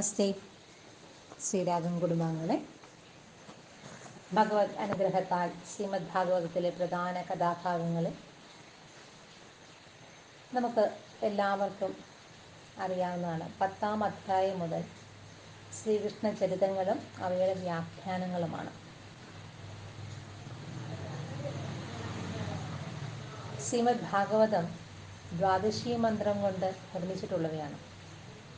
നമസ്തേ. ശ്രീരാഗം കുടുംബാംഗങ്ങളെ ഭഗവത് അനുഗ്രഹത്താൽ ശ്രീമദ് ഭാഗവതത്തിലെ പ്രധാന കഥാഭാഗങ്ങൾ നമുക്ക് എല്ലാവർക്കും അറിയാവുന്നതാണ്. പത്താം അധ്യായം മുതൽ ശ്രീകൃഷ്ണ ചരിതങ്ങളും അവയുടെ വ്യാഖ്യാനങ്ങളുമാണ്. ശ്രീമദ് ഭാഗവതം ദ്വാദശി മന്ത്രം കൊണ്ട് നിർമ്മിച്ചിട്ടുള്ളവയാണ്.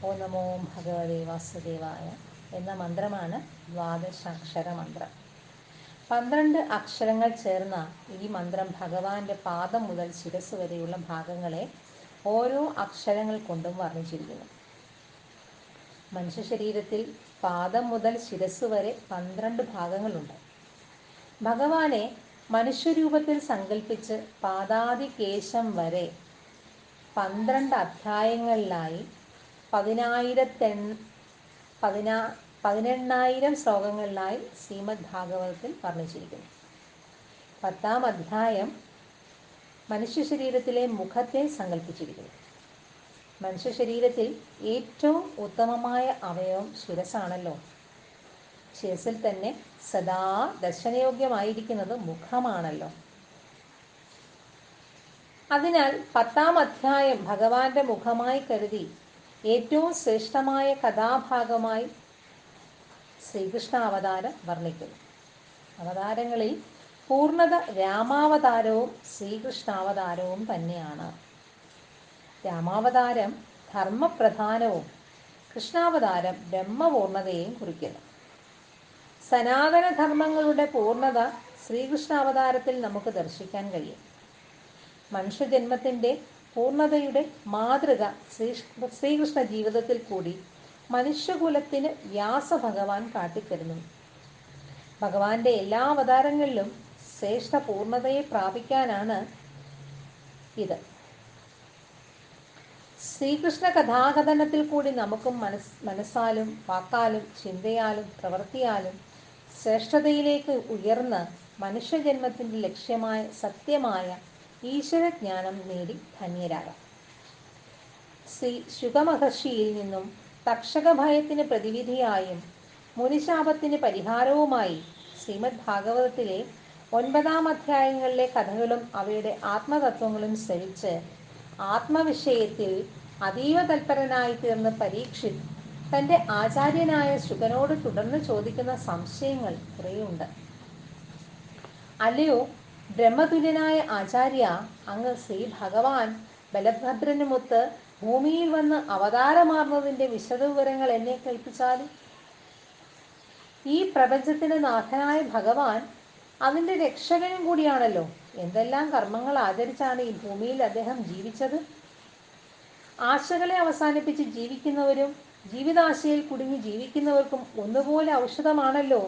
ഓ നമോ ഭഗവതേ വാസുദേവായ എന്ന മന്ത്രമാണ് ദ്വാദശാക്ഷര മന്ത്രം പന്ത്രണ്ട് അക്ഷരങ്ങൾ ചേർന്ന ഈ മന്ത്രം ഭഗവാന്റെ പാദം മുതൽ ശിരസ് വരെയുള്ള ഭാഗങ്ങളെ ഓരോ അക്ഷരങ്ങൾ കൊണ്ടും വർണിച്ചിരിക്കുന്നു. മനുഷ്യ ശരീരത്തിൽ പാദം മുതൽ ശിരസ് വരെ പന്ത്രണ്ട് ഭാഗങ്ങളുണ്ട്. ഭഗവാനെ മനുഷ്യരൂപത്തിൽ സങ്കല്പിച്ച് പാദാതി കേശം വരെ പന്ത്രണ്ട് അധ്യായങ്ങളിലായി പതിനായിരത്തെൺ പതിനാ പതിനെണ്ണായിരം ശ്ലോകങ്ങളിലായി ശ്രീമദ് ഭാഗവതത്തിൽ വർണിച്ചിരിക്കുന്നു. പത്താം അധ്യായം മനുഷ്യ ശരീരത്തിലെ മുഖത്തെ സങ്കല്പിച്ചിരിക്കുന്നു മനുഷ്യ ശരീരത്തിൽ ഏറ്റവും ഉത്തമമായ അവയവം ശിരസാണല്ലോ. ശിരസിൽ തന്നെ സദാ ദർശനയോഗ്യമായിരിക്കുന്നത് മുഖമാണല്ലോ. അതിനാൽ പത്താം അധ്യായം ഭഗവാന്റെ മുഖമായി കരുതി ഏറ്റവും ശ്രേഷ്ഠമായ കഥാഭാഗമായി ശ്രീകൃഷ്ണ അവതാരം വർണിക്കുന്നു. അവതാരങ്ങളിൽ പൂർണത രാമാവതാരവും ശ്രീകൃഷ്ണാവതാരവും തന്നെയാണ്. രാമാവതാരം ധർമ്മപ്രധാനവും കൃഷ്ണാവതാരം ബ്രഹ്മപൂർണതയെയും കുറിക്കുന്നു. സനാതനധർമ്മങ്ങളുടെ പൂർണത ശ്രീകൃഷ്ണാവതാരത്തിൽ നമുക്ക് ദർശിക്കാൻ കഴിയും. മനുഷ്യജന്മത്തിന്റെ പൂർണതയുടെ മാതൃക ശ്രീ ശ്രീകൃഷ്ണ ജീവിതത്തിൽ കൂടി മനുഷ്യകുലത്തിന് വ്യാസ വ്യാസഭഗവാൻ കാട്ടിത്തരുന്നു. ഭഗവാന്റെ എല്ലാ അവതാരങ്ങളിലും ശ്രേഷ്ഠ പൂർണതയെ പ്രാപിക്കാനാണ് ഇത്. ശ്രീകൃഷ്ണ കഥാകഥനത്തിൽ കൂടി നമുക്കും മനസ് മനസ്സാലും വാക്കാലും ചിന്തയാലും പ്രവൃത്തിയാലും ശ്രേഷ്ഠതയിലേക്ക് ഉയർന്ന് മനുഷ്യജന്മത്തിന്റെ ലക്ഷ്യമായ സത്യമായ ഈശ്വരജ്ഞാനം നേടി ധന്യരാകാം. ശ്രീ ശുഭമഹർഷിയിൽ നിന്നും തക്ഷക ഭയത്തിന് പ്രതിവിധിയായും മുനിശാപത്തിന് പരിഹാരവുമായി ശ്രീമദ് ഭാഗവതത്തിലെ ഒൻപതാം അധ്യായങ്ങളിലെ കഥകളും അവയുടെ ആത്മതത്വങ്ങളും ശ്രവിച്ച് ആത്മവിഷയത്തിൽ അതീവ തൽപരനായി തീർന്ന പരീക്ഷിത് തന്റെ ആചാര്യനായ ശുഗനോട് തുടർന്ന് ചോദിക്കുന്ന സംശയങ്ങൾ കുറേയുണ്ട്. അല്ലയോ ബ്രഹ്മതുല്യനായ ആചാര്യ അങ്ങ് ശ്രീ ഭഗവാൻ ബലഭദ്രനുമൊത്ത് ഭൂമിയിൽ വന്ന് അവതാരമാർന്നതിന്റെ വിശദവിവരങ്ങൾ എന്നെ കേൾപ്പിച്ചാലും ഈ പ്രപഞ്ചത്തിന്റെ നാഥനായ ഭഗവാൻ അതിന്റെ രക്ഷകനും കൂടിയാണല്ലോ. എന്തെല്ലാം കർമ്മങ്ങൾ ആചരിച്ചാണ് ഈ ഭൂമിയിൽ അദ്ദേഹം ജീവിച്ചത്? ആശകളെ അവസാനിപ്പിച്ച് ജീവിക്കുന്നവരും ജീവിതാശയിൽ കുടുങ്ങി ജീവിക്കുന്നവർക്കും ഒന്നുപോലെ ഔഷധമാണല്ലോ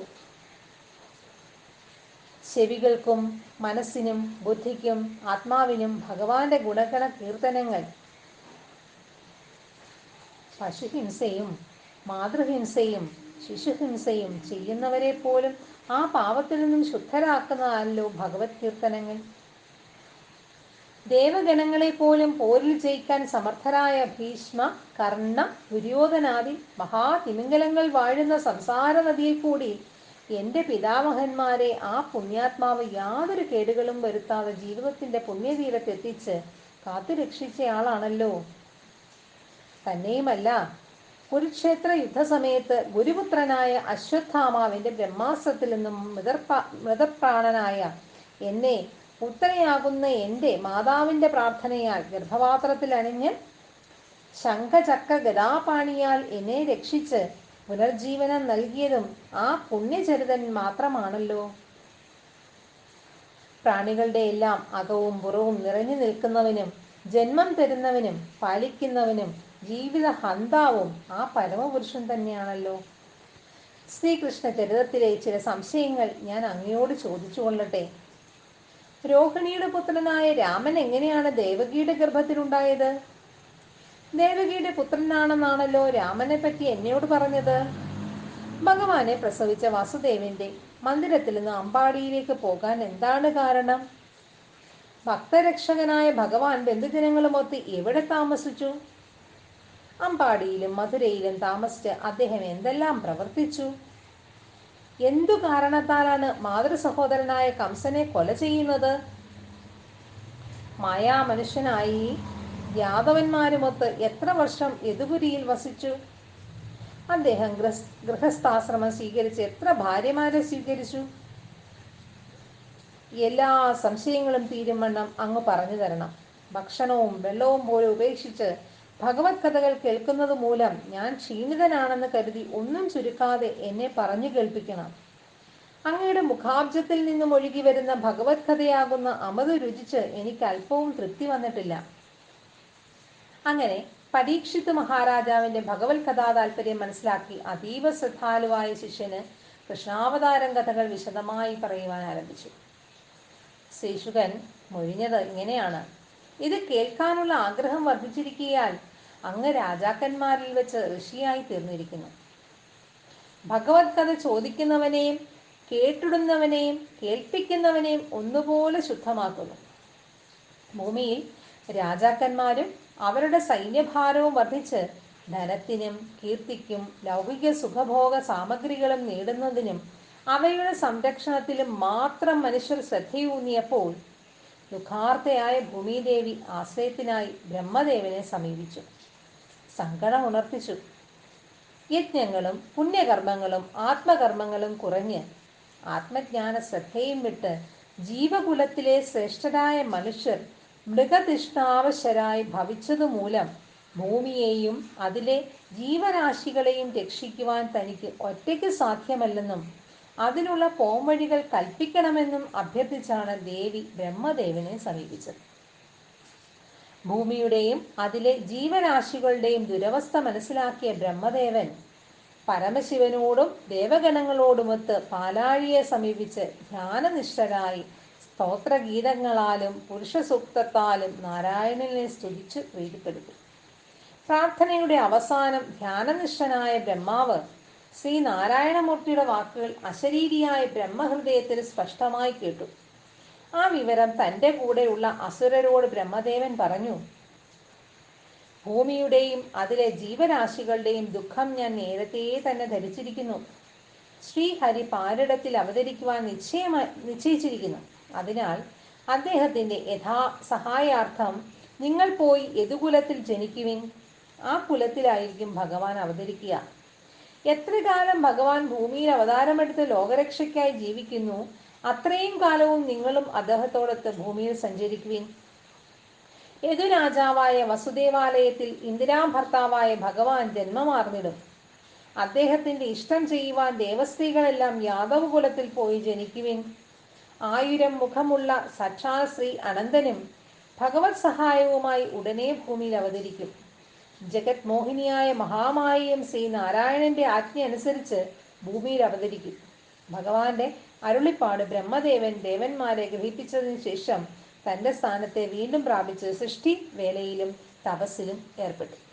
ചെവികൾക്കും മനസ്സിനും ബുദ്ധിക്കും ആത്മാവിനും ഭഗവാന്റെ ഗുണഗണ കീർത്തനങ്ങൾ. പശുഹിംസയും മാതൃഹിംസയും ശിശുഹിംസയും ചെയ്യുന്നവരെ പോലും ആ പാവത്തിൽ നിന്നും ശുദ്ധരാക്കുന്നതല്ലോ ഭഗവത് കീർത്തനങ്ങൾ. ദേവഗണങ്ങളെ പോലും പോരിൽ ജയിക്കാൻ സമർത്ഥരായ ഭീഷ്മ കർണ ദുര്യോധനാദി മഹാതിമിംഗലങ്ങൾ വാഴുന്ന സംസാര നദിയിൽ കൂടി എന്റെ പിതാമഹന്മാരെ ആ പുണ്യാത്മാവ് യാതൊരു കേടുകളും വരുത്താതെ ജീവിതത്തിന്റെ പുണ്യതീരത്തെത്തിച്ച് കാത്തുരക്ഷിച്ചയാളാണല്ലോ. തന്നെയുമല്ല കുരുക്ഷേത്ര യുദ്ധസമയത്ത് ഗുരുപുത്രനായ അശ്വത്ഥാമാവിന്റെ ബ്രഹ്മാസ്ത്രത്തിൽ നിന്നും മൃതർപ്രാ മൃതപ്രാണനായ എന്നെ പുത്രയാകുന്ന എന്റെ മാതാവിന്റെ പ്രാർത്ഥനയാൽ ഗർഭപാത്രത്തിൽ അണിഞ്ഞ് ശംഖചക്ര ഗതാപാണിയാൽ എന്നെ രക്ഷിച്ച് പുനർജീവനം നൽകിയതും ആ പുണ്യചരിതൻ മാത്രമാണല്ലോ. പ്രാണികളുടെ എല്ലാം അകവും പുറവും നിറഞ്ഞു നിൽക്കുന്നവനും ജന്മം തരുന്നവനും പാലിക്കുന്നവനും ജീവിത ഹന്താവും ആ പരമപുരുഷൻ തന്നെയാണല്ലോ. ശ്രീകൃഷ്ണ ചരിതത്തിലെ ചില സംശയങ്ങൾ ഞാൻ അങ്ങയോട് ചോദിച്ചു കൊള്ളട്ടെ. രോഹിണിയുടെ പുത്രനായ രാമൻ എങ്ങനെയാണ് ദേവകിയുടെ ഗർഭത്തിലുണ്ടായത്? ദേവകിയുടെ പുത്രനാണെന്നാണല്ലോ രാമനെ പറ്റി എന്നോട് പറഞ്ഞത്. ഭഗവാനെ പ്രസവിച്ച വാസുദേവന്റെ മന്ദിരത്തിൽ നിന്ന് അമ്പാടിയിലേക്ക് പോകാൻ എന്താണ് കാരണം? ഭക്തരക്ഷകനായ ഭഗവാൻ ബന്ധുജനങ്ങളുമൊത്ത് എവിടെ താമസിച്ചു? അമ്പാടിയിലും മധുരയിലും താമസിച്ച് അദ്ദേഹം എന്തെല്ലാം പ്രവർത്തിച്ചു? എന്തു കാരണത്താലാണ് മാതൃ സഹോദരനായ കംസനെ കൊല ചെയ്യുന്നത്? മായാമനുഷ്യനായി യാദവന്മാരുമൊത്ത് എത്ര വർഷം യദുപുരിയിൽ വസിച്ചു? അദ്ദേഹം ഗൃഹ- ഗൃഹസ്ഥാശ്രമം സ്വീകരിച്ച് എത്ര ഭാര്യമാരെ സ്വീകരിച്ചു? എല്ലാ സംശയങ്ങളും തീരുമണ്ണം അങ്ങ് പറഞ്ഞു തരണം. ഭക്ഷണവും വെള്ളവും പോലും ഉപേക്ഷിച്ച് ഭഗവത് കഥകൾ കേൾക്കുന്നത് മൂലം ഞാൻ ക്ഷീണിതനാണെന്ന് കരുതി ഒന്നും ചുരുക്കാതെ എന്നെ പറഞ്ഞു കേൾപ്പിക്കണം. അങ്ങയുടെ മുഖാബ്ജത്തിൽ നിന്നും ഒഴുകി വരുന്ന ഭഗവത് കഥയാകുന്ന അമത് രുചിച്ച് എനിക്ക് അല്പവും തൃപ്തി വന്നിട്ടില്ല. അങ്ങനെ പരീക്ഷിത് മഹാരാജാവിന്റെ ഭഗവത് കഥാ താല്പര്യം മനസ്സിലാക്കി അതീവ ശ്രദ്ധാലുവായ ശിഷ്യന് കൃഷ്ണാവതാരം കഥകൾ വിശദമായി പറയുവാൻ ആരംഭിച്ചു. ശേഷുകൻ മൊഴിഞ്ഞത് ഇങ്ങനെയാണ്. ഇത് കേൾക്കാനുള്ള ആഗ്രഹം വർദ്ധിച്ചിരിക്കുകയാൽ അങ്ങ് രാജാക്കന്മാരിൽ വെച്ച് ഋഷിയായി തീർന്നിരിക്കുന്നു. ഭഗവത് കഥ ചോദിക്കുന്നവനെയും കേട്ടിടുന്നവനെയും കേൾപ്പിക്കുന്നവനെയും ഒന്നുപോലെ ശുദ്ധമാക്കുന്നു. ഭൂമിയിൽ രാജാക്കന്മാരും അവരുടെ സൈന്യഭാരവും വർദ്ധിച്ച് ധനത്തിനും കീർത്തിക്കും ലൗകിക സുഖഭോഗ സാമഗ്രികളും നേടുന്നതിനും അവയുടെ സംരക്ഷണത്തിലും മാത്രം മനുഷ്യർ ശ്രദ്ധയൂന്നിയപ്പോൾ ദുഃഖാർത്തയായ ഭൂമിദേവി ആശ്രയത്തിനായി ബ്രഹ്മദേവനെ സമീപിച്ചു. സങ്കടം ഉണർത്തിച്ചു. യജ്ഞങ്ങളും പുണ്യകർമ്മങ്ങളും ആത്മകർമ്മങ്ങളും കുറഞ്ഞ് ആത്മജ്ഞാന ശ്രദ്ധയും വിട്ട് ജീവകുലത്തിലെ ശ്രേഷ്ഠരായ മനുഷ്യർ മൃഗതിഷ്ണാവശരായി ഭവിച്ചതുമൂലം ഭൂമിയെയും അതിലെ ജീവരാശികളെയും രക്ഷിക്കുവാൻ തനിക്ക് ഒറ്റയ്ക്ക് സാധ്യമല്ലെന്നും അതിനുള്ള പോംവഴികൾ കൽപ്പിക്കണമെന്നും അഭ്യർത്ഥിച്ചാണ് ദേവി ബ്രഹ്മദേവനെ സമീപിച്ചത്. ഭൂമിയുടെയും അതിലെ ജീവരാശികളുടെയും ദുരവസ്ഥ മനസ്സിലാക്കിയ ബ്രഹ്മദേവൻ പരമശിവനോടും ദേവഗണങ്ങളോടുമൊത്ത് പാലാഴിയെ സമീപിച്ച് ധ്യാനനിഷ്ഠരായി സ്തോത്രഗീതങ്ങളാലും പുരുഷസൂക്തത്താലും നാരായണനെ സ്തുതിച്ച് പ്രീതിപ്പെടുത്തി. പ്രാർത്ഥനയുടെ അവസാനം ധ്യാനനിഷ്ഠനായ ബ്രഹ്മാവ് ശ്രീ നാരായണമൂർത്തിയുടെ വാക്കുകൾ അശരീരിയായ ബ്രഹ്മഹൃദയത്തിൽ സ്പഷ്ടമായി കേട്ടു. ആ വിവരം തന്റെ കൂടെയുള്ള അസുരരോട് ബ്രഹ്മദേവൻ പറഞ്ഞു ഭൂമിയുടെയും അതിലെ ജീവരാശികളുടെയും ദുഃഖം ഞാൻ നേരത്തെ തന്നെ ധരിച്ചിരിക്കുന്നു. ശ്രീഹരി പാരിടത്തിൽ അവതരിക്കുവാൻ നിശ്ചയമായി നിശ്ചയിച്ചിരിക്കുന്നു. അതിനാൽ അദ്ദേഹത്തിന്റെ യഥാ സഹായാർത്ഥം നിങ്ങൾ പോയി യദുകുലത്തിൽ ജനിക്കുവിൻ. ആ കുലത്തിലായിരിക്കും ഭഗവാൻ അവതരിക്കുക. എത്ര കാലം ഭഗവാൻ ഭൂമിയിൽ അവതാരമെടുത്ത് ലോകരക്ഷയ്ക്കായി ജീവിക്കുന്നു അത്രയും കാലവും നിങ്ങളും അദ്ദേഹത്തോടൊത്ത് ഭൂമിയിൽ സഞ്ചരിക്കുവിൻ. യദുരാജാവായ വസുദേവാലയത്തിൽ ഇന്ദിരാഭർത്താവായ ഭഗവാൻ ജന്മമാർന്നിടും. അദ്ദേഹത്തിന്റെ ഇഷ്ടം ചെയ്യുവാൻ ദേവസ്ത്രീകളെല്ലാം യാദവ കുലത്തിൽ പോയി ജനിക്കുവിൻ. ആയിരം മുഖമുള്ള സാക്ഷാൽ ശ്രീ അനന്തനും ഭഗവത് സഹായവുമായി ഉടനെ ഭൂമിയിൽ അവതരിക്കും. ജഗത് മോഹിനിയായ മഹാമായയും ശ്രീ നാരായണന്റെ ആജ്ഞ അനുസരിച്ച് ഭൂമിയിൽ അവതരിക്കും. ഭഗവാന്റെ അരുളിപ്പാട് ബ്രഹ്മദേവൻ ദേവന്മാരെ ഗ്രഹിപ്പിച്ചതിന് ശേഷം തന്റെ സ്ഥാനത്തെ വീണ്ടും പ്രാപിച്ച് സൃഷ്ടി വേലയിലും തപസ്സിലും ഏർപ്പെട്ടു.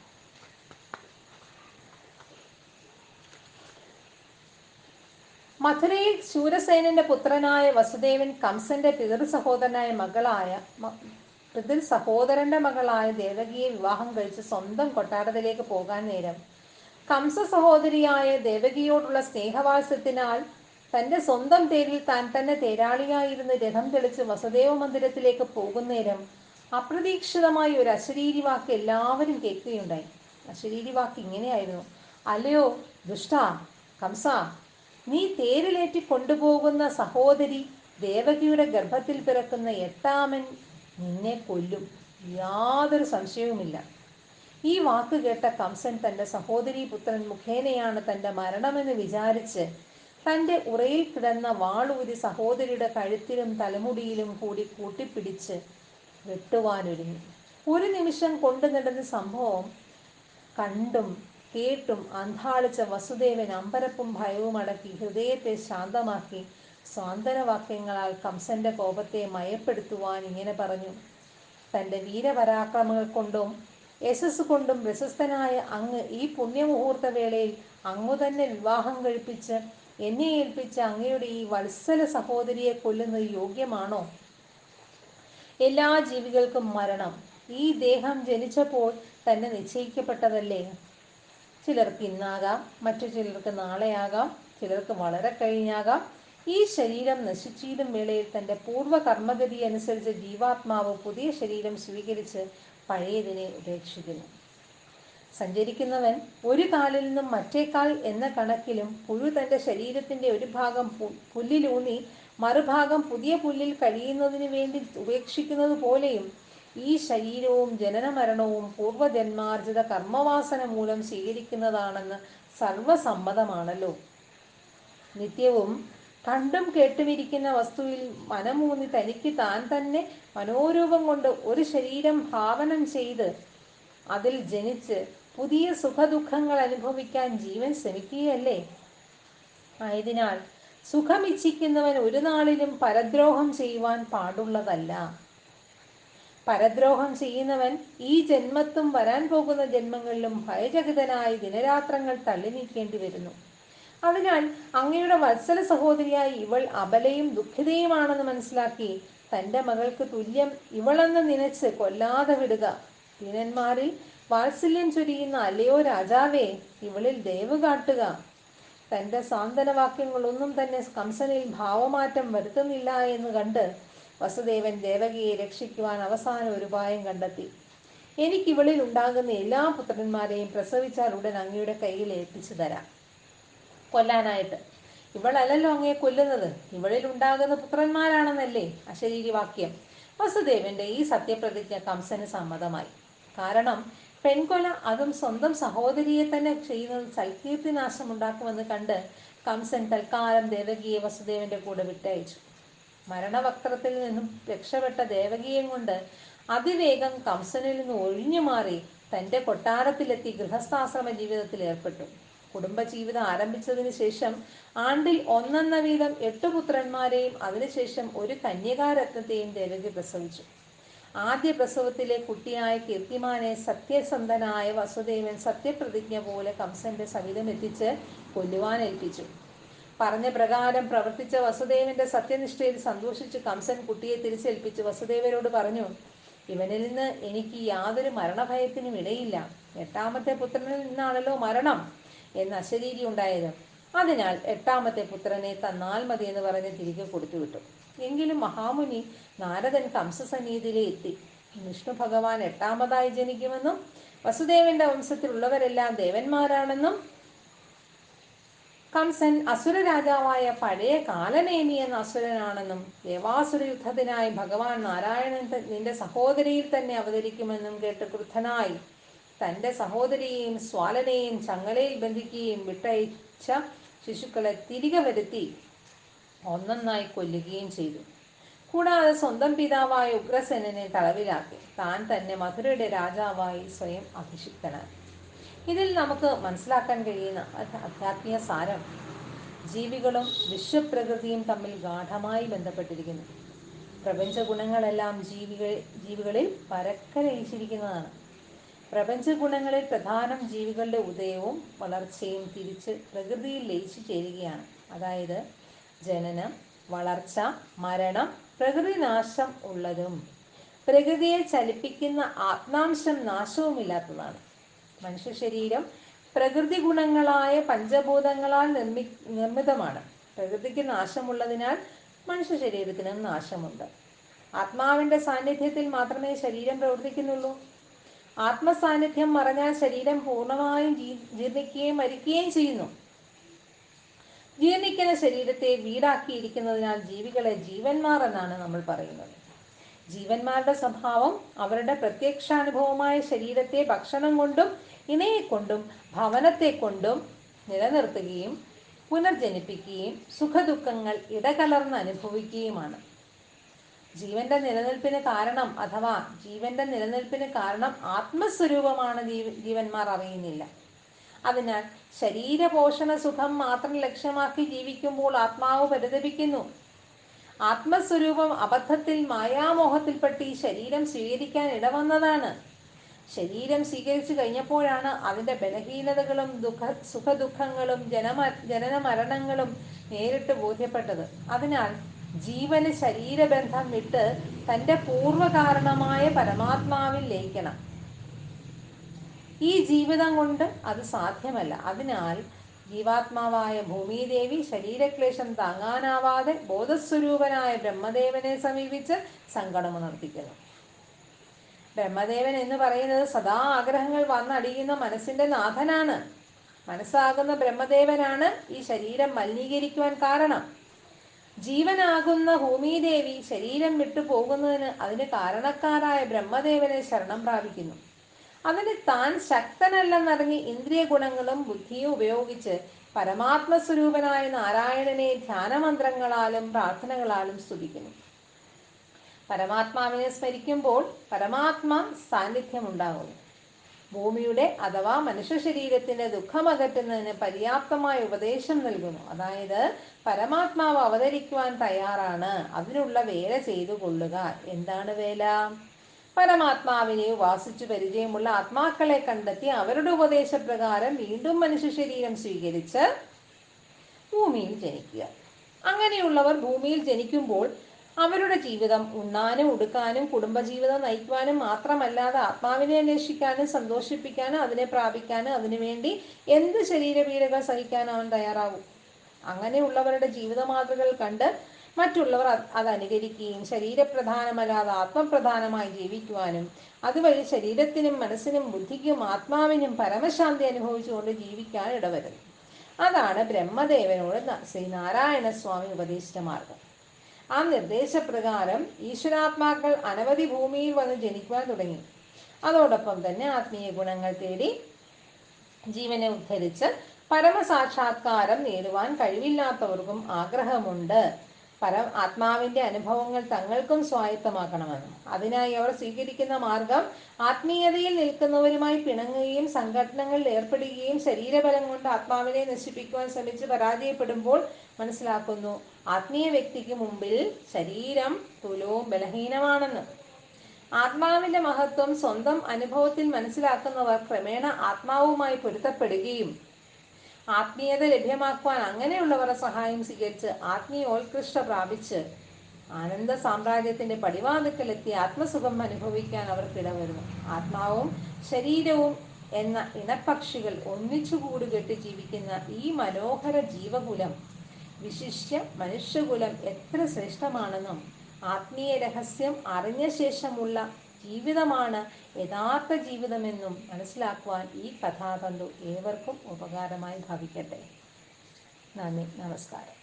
മഥുരയിൽ ശൂരസേനന്റെ പുത്രനായ വസുദേവൻ കംസന്റെ പിതൃ സഹോദരനായ മകളായ പിതൃ സഹോദരന്റെ മകളായ ദേവകിയെ വിവാഹം കഴിച്ച് സ്വന്തം കൊട്ടാരത്തിലേക്ക് പോകാൻ നേരം കംസ സഹോദരിയായ ദേവകിയോടുള്ള സ്നേഹവാസ്യത്തിനാൽ തന്റെ സ്വന്തം തേരിൽ താൻ തന്നെ തേരാളിയായിരുന്ന് രഥം തെളിച്ച് വസുദേവ മന്ദിരത്തിലേക്ക് പോകുന്നേരം അപ്രതീക്ഷിതമായി ഒരു അശരീരി വാക്ക് എല്ലാവരും കേൾക്കുകയുണ്ടായി. അശരീരി വാക്ക് ഇങ്ങനെയായിരുന്നു. അല്ലയോ ദുഷ്ട കംസ നീ തേരിലേറ്റി കൊണ്ടുപോകുന്ന സഹോദരി ദേവകിയുടെ ഗർഭത്തിൽ പിറക്കുന്ന എട്ടാമൻ നിന്നെ കൊല്ലും. യാതൊരു സംശയവുമില്ല. ഈ വാക്ക് കേട്ട കംസൻ തന്റെ സഹോദരി പുത്രൻ മുഖേനയാണ് തന്റെ മരണമെന്ന് വിചാരിച്ച് തന്റെ ഉറയിൽ കിടന്ന വാളൂരി സഹോദരിയുടെ കഴുത്തിലും തലമുടിയിലും കൂടി കൂട്ടിപ്പിടിച്ച് വെട്ടുവാനൊരുങ്ങി. ഒരു നിമിഷം കൊണ്ടു നടന്ന സംഭവം കണ്ടും കേട്ടും അന്ധാളിച്ച വസുദേവൻ അമ്പരപ്പും ഭയവും അടക്കി ഹൃദയത്തെ ശാന്തമാക്കി സ്വാന്തനവാക്യങ്ങളാൽ കംസന്റെ കോപത്തെ മയപ്പെടുത്തുവാൻ ഇങ്ങനെ പറഞ്ഞു. തന്റെ വീരപരാക്രമങ്ങൾ കൊണ്ടും യശസ് കൊണ്ടും പ്രശസ്തനായ അങ്ങ് ഈ പുണ്യമുഹൂർത്ത വേളയിൽ അങ്ങു തന്നെ വിവാഹം കഴിപ്പിച്ച് എന്നെ ഏൽപ്പിച്ച അങ്ങയുടെ ഈ വത്സല സഹോദരിയെ കൊല്ലുന്നത് യോഗ്യമാണോ? എല്ലാ ജീവികൾക്കും മരണം. ഈ ദേഹം ജനിച്ചപ്പോൾ തന്നെ നിശ്ചയിക്കപ്പെട്ടതല്ലേ? ചിലർക്ക് ഇന്നാകാം മറ്റു ചിലർക്ക് നാളെയാകാം ചിലർക്ക് വളരെ കഴിഞ്ഞാകാം. ഈ ശരീരം നശിച്ചിടും വേളയിൽ തന്റെ പൂർവ കർമ്മഗതി അനുസരിച്ച് ജീവാത്മാവ് പുതിയ ശരീരം സ്വീകരിച്ച് പഴയതിനെ ഉപേക്ഷിക്കുന്നു. സഞ്ചരിക്കുന്നവൻ ഒരു കാലിൽ നിന്നും മറ്റേക്കാൾ എന്ന കണക്കിലും പുഴു തന്റെ ശരീരത്തിന്റെ ഒരു ഭാഗം പുല്ലിലൂന്നി മറുഭാഗം പുതിയ പുല്ലിൽ കഴിയുന്നതിന് വേണ്ടി ഉപേക്ഷിക്കുന്നത് പോലെയും ഈ ശരീരവും ജനനമരണവും പൂർവജന്മാർജിത കർമ്മവാസന മൂലം സ്വീകരിക്കുന്നതാണെന്ന് സർവസമ്മതമാണല്ലോ. നിത്യവും കണ്ടും കേട്ടുമിരിക്കുന്ന വസ്തുവിൽ മനമൂന്നി തനിക്ക് താൻ തന്നെ മനോരൂപം കൊണ്ട് ഒരു ശരീരം ഭാവനം ചെയ്ത് അതിൽ ജനിച്ച് പുതിയ സുഖദുഃഖങ്ങൾ അനുഭവിക്കാൻ ജീവൻ ശ്രമിക്കുകയല്ലേ? ആയതിനാൽ സുഖമിച്ഛിക്കുന്നവൻ ഒരു നാളിലും പരദ്രോഹം ചെയ്യുവാൻ പാടുള്ളതല്ല. പരദ്രോഹം ചെയ്യുന്നവൻ ഈ ജന്മത്തും വരാൻ പോകുന്ന ജന്മങ്ങളിലും ഭയചകിതനായി ദിനരാത്രങ്ങൾ തള്ളി നീക്കേണ്ടി വരുന്നു. അതിനാൽ അങ്ങയുടെ വത്സല സഹോദരിയായി ഇവൾ അബലയും ദുഃഖിതയുമാണെന്ന് മനസ്സിലാക്കി തന്റെ മകൾക്ക് തുല്യം ഇവളെന്ന് നനച്ച് കൊല്ലാതെ വിടുക. ദീനന്മാരിൽ വാത്സല്യം ചൊരിയുന്ന അല്ലയോ രാജാവേ ഇവളിൽ ദയവ് കാട്ടുക. തന്റെ സാന്ത്വനവാക്യങ്ങളൊന്നും തന്നെ കംസനിൽ ഭാവമാറ്റം വരുത്തുന്നില്ല എന്ന് കണ്ട് വസുദേവൻ ദേവകിയെ രക്ഷിക്കുവാൻ അവസാനം ഒരു ഉപായം കണ്ടെത്തി. എനിക്ക് ഇവളിൽ ഉണ്ടാകുന്ന എല്ലാ പുത്രന്മാരെയും പ്രസവിച്ചാൽ ഉടൻ അങ്ങയുടെ കയ്യിൽ ഏൽപ്പിച്ചു തരാം. കൊല്ലാനായിട്ട്. ഇവളല്ലല്ലോ അങ്ങയെ കൊല്ലുന്നത്. ഇവളിൽ ഉണ്ടാകുന്ന പുത്രന്മാരാണെന്നല്ലേ അശരീരി വാക്യം വസുദേവന്റെ ഈ സത്യപ്രതിജ്ഞ കംസന് സമ്മതമായി. കാരണം പെൺകൊല അതും സ്വന്തം സഹോദരിയെ തന്നെ ചെയ്യുന്നത് സൽകീർത്തിനാശമുണ്ടാക്കുമെന്ന് കണ്ട് കംസൻ തൽക്കാലം ദേവകിയെ വസുദേവന്റെ കൂടെ വിട്ടയച്ചു. മരണവക്ത്രത്തിൽ നിന്നും രക്ഷപ്പെട്ട ദേവകിയെയും കൊണ്ട് അതിവേഗം കംസനിൽ നിന്ന് ഒഴിഞ്ഞു മാറി തന്റെ കൊട്ടാരത്തിലെത്തി ഗൃഹസ്ഥാശ്രമ ജീവിതത്തിൽ ഏർപ്പെട്ടു. കുടുംബജീവിതം ആരംഭിച്ചതിന് ശേഷം ആണ്ടിൽ ഒന്നെന്ന വീതം എട്ട് പുത്രന്മാരെയും അതിനുശേഷം ഒരു കന്യകാരത്നത്തെയും ദേവകി പ്രസവിച്ചു. ആദ്യ പ്രസവത്തിലെ കുട്ടിയായ കീർത്തിമാനെ സത്യസന്ധനായ വസുദേവൻ സത്യപ്രതിജ്ഞ പോലെ കംസന്റെ സവിധം എത്തിച്ച് കൊല്ലുവാൻ ഏൽപ്പിച്ചു. പറഞ്ഞ പ്രകാരം പ്രവർത്തിച്ച വസുദേവന്റെ സത്യനിഷ്ഠയിൽ സന്തോഷിച്ച് കംസൻ കുട്ടിയെ തിരിച്ചേൽപ്പിച്ച് വസുദേവരോട് പറഞ്ഞു ഇവനിൽ നിന്ന് എനിക്ക് യാതൊരു മരണഭയത്തിനും ഇടയില്ല. എട്ടാമത്തെ പുത്രനിൽ നിന്നാണല്ലോ മരണം എന്ന അശരീരി ഉണ്ടായത്. അതിനാൽ എട്ടാമത്തെ പുത്രനെ തന്നാൽ മതി എന്ന് പറഞ്ഞ് തിരികെ കൊടുത്തുവിട്ടു. എങ്കിലും മഹാമുനി നാരദൻ കംസസന്നിധിയിലെ എത്തി. വിഷ്ണു ഭഗവാൻ എട്ടാമതായി ജനിക്കുമെന്നും വസുദേവന്റെ വംശത്തിലുള്ളവരെല്ലാം ദേവന്മാരാണെന്നും കംസൻ അസുര രാജാവായ പഴയ കാലനേമി എന്ന അസുരനാണെന്നും ദേവാസുര യുദ്ധത്തിനായി ഭഗവാൻ നാരായണൻ നിന്റെ സഹോദരിയിൽ തന്നെ അവതരിക്കുമെന്നും കേട്ട് ക്രുദ്ധനായി. തന്റെ സഹോദരിയെയും സ്വാലനെയും ചങ്ങലയിൽ ബന്ധിക്കുകയും വിട്ടയച്ച ശിശുക്കളെ തിരികെ വരുത്തി ഒന്നൊന്നായി കൊല്ലുകയും ചെയ്തു. കൂടാതെ സ്വന്തം പിതാവായ ഉഗ്രസേനനെ തടവിലാക്കി. താൻ തന്നെ മധുരയുടെ രാജാവായി സ്വയം അഭിഷിക്തനായി. ഇതിൽ നമുക്ക് മനസ്സിലാക്കാൻ കഴിയുന്ന ആധ്യാത്മിക സാരം ജീവികളും വിശ്വപ്രകൃതിയും തമ്മിൽ ഗാഠമായി ബന്ധപ്പെട്ടിരിക്കുന്നു. പ്രപഞ്ച ഗുണങ്ങളെല്ലാം ജീവികൾ ജീവികളിൽ പരക്കരയിച്ചിരിക്കുന്നതാണ്. പ്രപഞ്ച ഗുണങ്ങളിൽ പ്രധാനം ജീവികളുടെ ഉദയവും വളർച്ചയും തിരിച്ച് പ്രകൃതിയിൽ ലയിച്ചു ചേരുകയാണ്. അതായത് ജനനം വളർച്ച മരണം പ്രകൃതി നാശം ഉള്ളതും പ്രകൃതിയെ ചലിപ്പിക്കുന്ന ആത്മാംശം നാശവുമില്ലാത്തതാണ്. മനുഷ്യ ശരീരം പ്രകൃതി ഗുണങ്ങളായ പഞ്ചഭൂതങ്ങളാൽ നിർമ്മി നിർമ്മിതമാണ്. പ്രകൃതിക്ക് നാശമുള്ളതിനാൽ മനുഷ്യ ശരീരത്തിനും നാശമുണ്ട്. ആത്മാവിന്റെ സാന്നിധ്യത്തിൽ മാത്രമേ ശരീരം പ്രവർത്തിക്കുന്നുള്ളൂ. ആത്മസാന്നിധ്യം മറഞ്ഞാൽ ശരീരം പൂർണമായും ജീർണിക്കുകയും മരിക്കുകയും ചെയ്യുന്നു. ജീർണിക്കുന്ന ശരീരത്തെ വീടാക്കിയിരിക്കുന്നതിനാൽ ജീവികളെ ജീവന്മാർ എന്നാണ് നമ്മൾ പറയുന്നത്. ജീവന്മാരുടെ സ്വഭാവം അവരുടെ പ്രത്യക്ഷാനുഭവമായ ശരീരത്തെ ഭക്ഷണം കൊണ്ടും ഇണയെ കൊണ്ടും ഭവനത്തെ കൊണ്ടും നിലനിർത്തുകയും പുനർജനിപ്പിക്കുകയും സുഖദുഃഖങ്ങൾ ഇടകലർന്ന് അനുഭവിക്കുകയുമാണ്. ജീവന്റെ നിലനിൽപ്പിന് കാരണം അഥവാ ജീവന്റെ നിലനിൽപ്പിന് കാരണം ആത്മസ്വരൂപമാണ് ജീവ- ജീവന്മാർ അറിയുന്നില്ല. അതിനാൽ ശരീരപോഷണ സുഖം മാത്രം ലക്ഷ്യമാക്കി ജീവിക്കുമ്പോൾ ആത്മാവ് പരിതപിക്കുന്നു. ആത്മസ്വരൂപം അബദ്ധത്തിൽ മായാമോഹത്തിൽപ്പെട്ട് ഈ ശരീരം സ്വീകരിക്കാൻ ഇടവന്നതാണ്. ശരീരം സ്വീകരിച്ചു കഴിഞ്ഞപ്പോഴാണ് അതിന്റെ ബലഹീനതകളും ദുഃഖ സുഖദുഃഖങ്ങളും ജനമ ജനന മരണങ്ങളും നേരിട്ട് ബോധ്യപ്പെട്ടത്. അതിനാൽ ജീവന് ശരീരബന്ധം വിട്ട് തന്റെ പൂർവകാരണമായ പരമാത്മാവിൽ ലയിക്കണം. ഈ ജീവിതം കൊണ്ട് അത് സാധ്യമല്ല. അതിനാൽ ജീവാത്മാവായ ഭൂമിദേവി ശരീരക്ലേശം താങ്ങാനാവാതെ ബോധസ്വരൂപനായ ബ്രഹ്മദേവനെ സമീപിച്ച് സങ്കടമുണർത്തിക്കുന്നു ബ്രഹ്മദേവൻ എന്ന് പറയുന്നത് സദാ ആഗ്രഹങ്ങൾ വന്നടിയുന്ന മനസ്സിന്റെ നാഥനാണ്. മനസ്സാകുന്ന ബ്രഹ്മദേവനാണ് ഈ ശരീരം മലിനീകരിക്കുവാൻ കാരണം. ജീവനാകുന്ന ഭൂമിദേവി ശരീരം വിട്ടു പോകുന്നതിന് അതിന് കാരണക്കാരായ ബ്രഹ്മദേവനെ ശരണം പ്രാപിക്കുന്നു. അതിന് താൻ ശക്തനല്ലെന്നറിഞ്ഞ് ഇന്ദ്രിയ ഗുണങ്ങളും ബുദ്ധിയും ഉപയോഗിച്ച് പരമാത്മസ്വരൂപനായ നാരായണനെ ധ്യാനമന്ത്രങ്ങളാലും പ്രാർത്ഥനകളാലും സ്തുതിക്കുന്നു. പരമാത്മാവിനെ സ്മരിക്കുമ്പോൾ പരമാത്മ സാന്നിധ്യം ഉണ്ടാകുന്നു ഭൂമിയുടെ അഥവാ മനുഷ്യ ശരീരത്തിന്റെ ദുഃഖമകറ്റുന്നതിന് പര്യാപ്തമായ ഉപദേശം നൽകുന്നു. അതായത് പരമാത്മാവ് അവതരിക്കുവാൻ തയ്യാറാണ്. അതിനുള്ള വേല ചെയ്തു കൊള്ളുക. എന്താണ് വേല? പരമാത്മാവിനെ ഉപാസിച്ചു പരിചയമുള്ള ആത്മാക്കളെ കണ്ടെത്തി അവരുടെ ഉപദേശപ്രകാരം വീണ്ടും മനുഷ്യ ശരീരം സ്വീകരിച്ച് ഭൂമിയിൽ ജനിക്കുക. അങ്ങനെയുള്ളവർ ഭൂമിയിൽ ജനിക്കുമ്പോൾ അവരുടെ ജീവിതം ഉണ്ണാനും ഉടുക്കാനും കുടുംബജീവിതം നയിക്കുവാനും മാത്രമല്ലാതെ ആത്മാവിനെ അന്വേഷിക്കാനും സന്തോഷിപ്പിക്കാനും അതിനെ പ്രാപിക്കാനും അതിനുവേണ്ടി എന്ത് ശരീരപീഡകൾ സഹിക്കാനും അവൻ തയ്യാറാവും അങ്ങനെയുള്ളവരുടെ ജീവിത മാതൃകകൾ കണ്ട് മറ്റുള്ളവർ അത് അനുകരിക്കുകയും ശരീരപ്രധാനമല്ലാതെ ആത്മപ്രധാനമായി ജീവിക്കുവാനും അതുവഴി ശരീരത്തിനും മനസ്സിനും ബുദ്ധിക്കും ആത്മാവിനും പരമശാന്തി അനുഭവിച്ചുകൊണ്ട് ജീവിക്കാൻ ഇടവരുന്നു അതാണ് ബ്രഹ്മദേവനോട് ശ്രീ നാരായണ സ്വാമി ഉപദേശിച്ച മാർഗം. ആ നിർദ്ദേശപ്രകാരം ഈശ്വരാത്മാക്കൾ അനവധി ഭൂമിയിൽ വന്ന് ജനിക്കുവാൻ തുടങ്ങി. അതോടൊപ്പം തന്നെ ആത്മീയ ഗുണങ്ങൾ തേടി ജീവനെ ഉദ്ധരിച്ച് പരമസാക്ഷാത്കാരം നേടുവാൻ കഴിവില്ലാത്തവർക്കും ആഗ്രഹമുണ്ട്. പര ആത്മാവിന്റെ അനുഭവങ്ങൾ തങ്ങൾക്കും സ്വായത്തമാക്കണമെന്ന് അതിനായി അവർ സ്വീകരിക്കുന്ന മാർഗം ആത്മീയതയിൽ നിൽക്കുന്നവരുമായി പിണങ്ങുകയും സംഘടനകളിൽ ഏർപ്പെടുകയും ശരീരബലം കൊണ്ട് ആത്മാവിനെ നശിപ്പിക്കുവാൻ ശ്രമിച്ച് പരാജയപ്പെടുമ്പോൾ മനസ്സിലാക്കുന്നു ആത്മീയ വ്യക്തിക്ക് മുമ്പിൽ ശരീരം തുലവും ബലഹീനമാണെന്ന്. ആത്മാവിന്റെ മഹത്വം സ്വന്തം അനുഭവത്തിൽ മനസ്സിലാക്കുന്നവർ ക്രമേണ ആത്മാവുമായി പൊരുത്തപ്പെടുകയും ആത്മീയത ലഭ്യമാക്കുവാൻ അങ്ങനെയുള്ളവരുടെ സഹായം സ്വീകരിച്ച് ആത്മീയോത്കൃഷ്ട പ്രാപിച്ച് ആനന്ദ സാമ്രാജ്യത്തിന്റെ പടിവാതിക്കലെത്തി ആത്മസുഖം അനുഭവിക്കാൻ അവർക്കിടവരുന്നു ആത്മാവും ശരീരവും എന്ന ഇണപ്പക്ഷികൾ ഒന്നിച്ചു കൂടുകെട്ടി ജീവിക്കുന്ന ഈ മനോഹര ജീവകുലം വിശിഷ്യ മനുഷ്യകുലം എത്ര ശ്രേഷ്ഠമാണെന്നും ആത്മീയ രഹസ്യം അറിഞ്ഞ ശേഷമുള്ള ജീവിതമാണ് യഥാർത്ഥ ജീവിതമെന്നും മനസ്സിലാക്കുവാൻ ഈ കഥാതന്തു ഏവർക്കും ഉപകാരമായി ഭവിക്കട്ടെ. നന്ദി നമസ്കാരം.